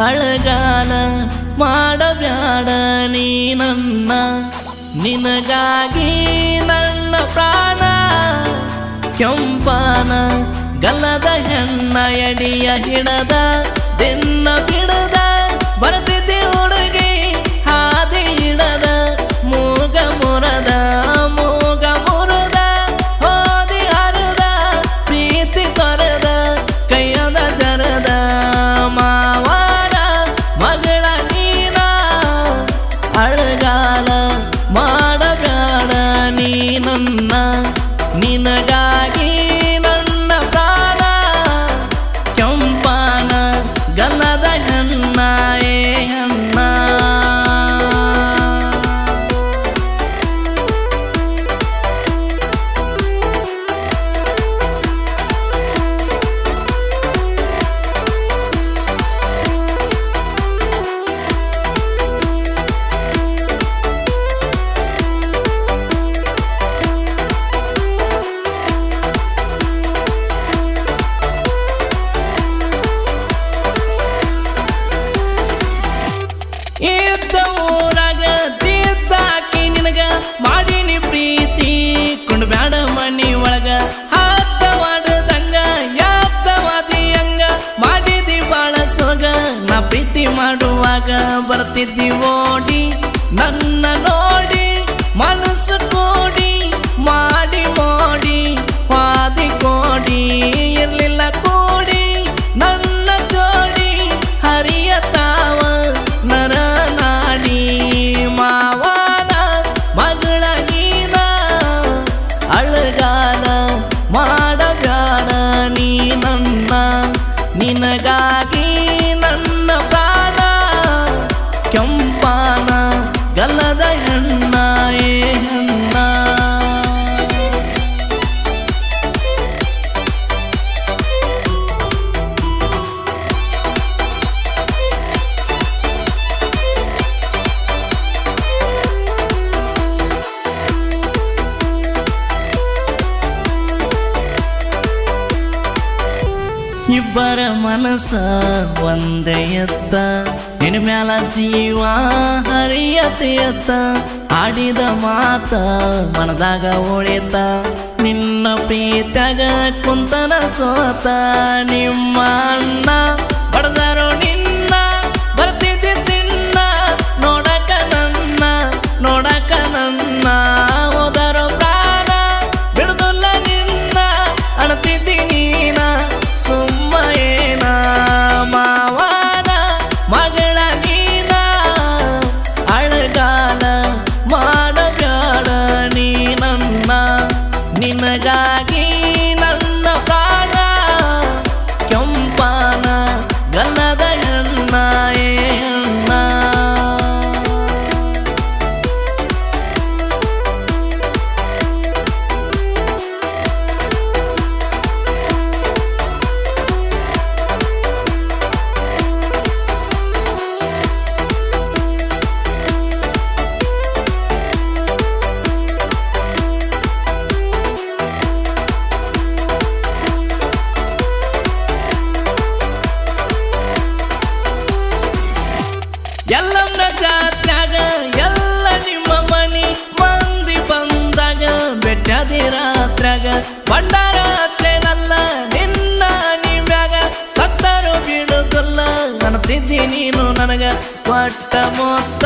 ಅಳಗಾಲ ಮಾಡಬ್ಯಾಡ ನೀ ನನ್ನ. ನಿನಗಾಗಿ ನನ್ನ ಪ್ರಾಣ. ಕೆಂಪಾನ ಗಲ್ಲದ ಹೆಣ್ಣ ಎಡಿಯ ಹಿಡದ ಬೆನ್ನ ಬಿಡದ. ಬರ್ತಿದ್ದಿ ಓಡಿ, ನನ್ನ ನೋಡಿ ಮನಸ್ಸು ಕೂಡಿ, ಮಾಡಿ ಮೋಡಿ ಪಾದಿ ಕೋಡಿ, ಇರ್ಲಿಲ್ಲ ಕೂಡಿ, ನನ್ನ ಜೋಡಿ ಹರಿಯತಾವ, ನರ ನಾಡಿ. ಮಾವಾನ ಮಗಳ ಗೀನ ಅಳಗಾನ ಮಾಡಗಾನ ನೀ ನನ್ನ, ನಿನಗಾಗಿ ಇಬ್ಬರ ಮನಸ ಒಂದೇ ಎತ್ತ. ನಿನ್ನ ಮ್ಯಾಲ ಜೀವ ಹರಿಯತೆ ಆಡಿದ ಮಾತ ಮನದಾಗ ಉಳಿತ. ನಿನ್ನ ಪ್ರೀತ್ಯಾಗ ಕುಂತನ ಸೋತ. ನಿಮ್ಮ ಅಣ್ಣ ಬಡದರು ಎಲ್ಲಮ್ಮನ ಜಾತ್ಯಾಗ, ಎಲ್ಲ ನಿಮ್ಮ ಮನಿ ಮಂದಿ ಬಂದಾಗ, ಬೆಟ್ಟದಿ ರಾತ್ರಾಗ ಬಂಡಾರಾತ್ರೇನಲ್ಲ ನಿನ್ನ ನಿಮ್ಯಾಗ. ಸತ್ತರು ಬೀಳುದಲ್ಲ ನನತಿದ್ದಿ ನೀನು ನನಗ. ಕೊಟ್ಟ ಮೊತ್ತ